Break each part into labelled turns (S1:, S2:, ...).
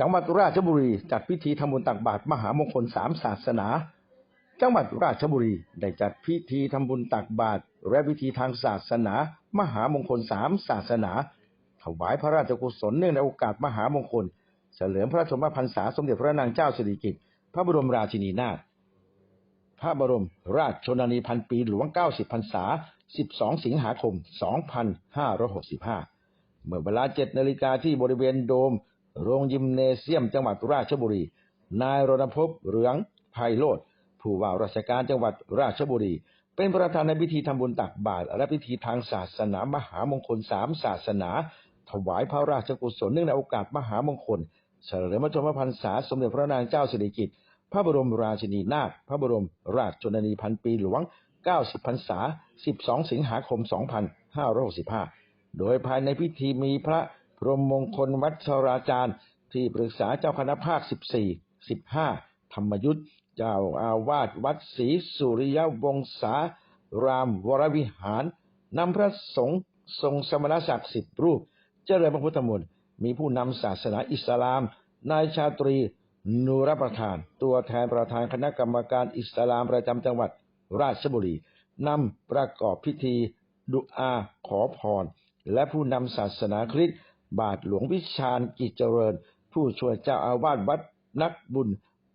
S1: จังหวัดราชบุรีจัดพิธีทำบุญตักบาตรมหามงคลสามศาสนา จังหวัดราชบุรีได้จัดพิธีทำบุญตักบาตรและพิธีทางศาสนา มหามงคลสามศาสนา ถวายพระราชกุศลเนื่องในโอกาสมหามงคล เฉลิมพระชนมพรรษาสมเด็จพระนางเจ้าสิริกิติ์พระบรมราชินีนาถพระบรมราชชนนีพันปีหลวง 90พรรษา 12 สิงหาคม 2565 เมื่อเวลา 7 นาฬิกาที่บริเวณโดม โรงยิมเนเซียมจังหวัดราชบุรี นายรณพพเหลืองไพโรธผู้ว่าราชการจังหวัดราชบุรี เป็นประธานในพิธีทำบุญตักบาตรและพิธีทางศาสนามหามงคลสามศาสนา ถวายพระราชกุศลเนื่องในโอกาสมหามงคลเฉลิมพระชนมพรรษาสมเด็จพระนางเจ้าสิริกิติ์พระบรมราชินีนาถพระบรมราชชนนีพันปีหลวง 90พรรษา 12 สิงหาคม 2565 โดยภายในพิธีมีพระ พรมมงคลวัชราจารย์ ที่ปรึกษาเจ้าคณะภาค 14 15 ธรรมยุทธเจ้าอาวาสวัดศรีสุริยวงศารามวรวิหารนำพระสงฆ์ทรงสมณศักดิ์สิบรูป เจริญพระพุทธมนต์มีผู้นำศาสนาอิสลาม นายชาตรีนูรประธาน ตัวแทนประธานคณะกรรมการอิสลามประจำจังหวัดราชบุรีนำประกอบพิธี ดุอาขอพร และผู้นำศาสนาคริสต์ บาทหลวงวิชาญกิจเจริญ ผู้ช่วยเจ้าอาวาสวัดนักบุญ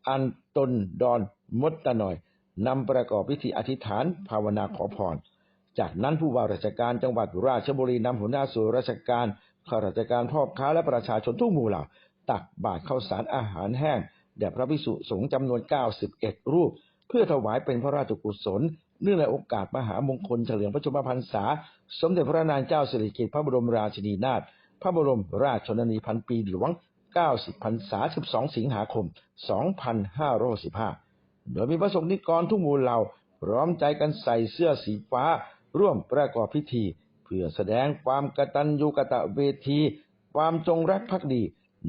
S1: อันตนดอนมดตะหน่อยนำประกอบพิธีอธิษฐานภาวนาขอพร จากนั้นผู้ว่าราชการจังหวัดราชบุรีนำหัวหน้าส่วนราชการข้าราชการพ่อค้าและประชาชนทุกหมู่เหล่า ตักบาตรข้าวสารอาหารแห้งแด่พระภิกษุสงฆ์จำนวน 91 รูป เพื่อถวายเป็นพระราชกุศล เนื่องในโอกาสมหามงคลเฉลิมพระชนมพรรษา สมเด็จพระนางเจ้าสิริกิติ์พระบรมราชินีนาถ พระบรมราชชนนีพันปีหลวง 90พรรษา 12 สิงหาคม 2565โดยมีพระสงฆ์นิกรทุกหมู่เหล่าพร้อมใจกันใส่เสื้อสีฟ้า ร่วมประกอบพิธี เพื่อแสดงความกตัญญูกตะเวที ความจงรักภักดี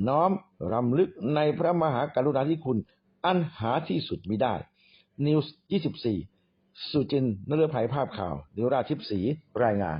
S1: น้อมรำลึกในพระมหากรุณาธิคุณ อันหาที่สุดมิได้ นิวส์ 24 สุจินต์นฤภัยภาพข่าว นิวราชทิพย์ศรีรายงาน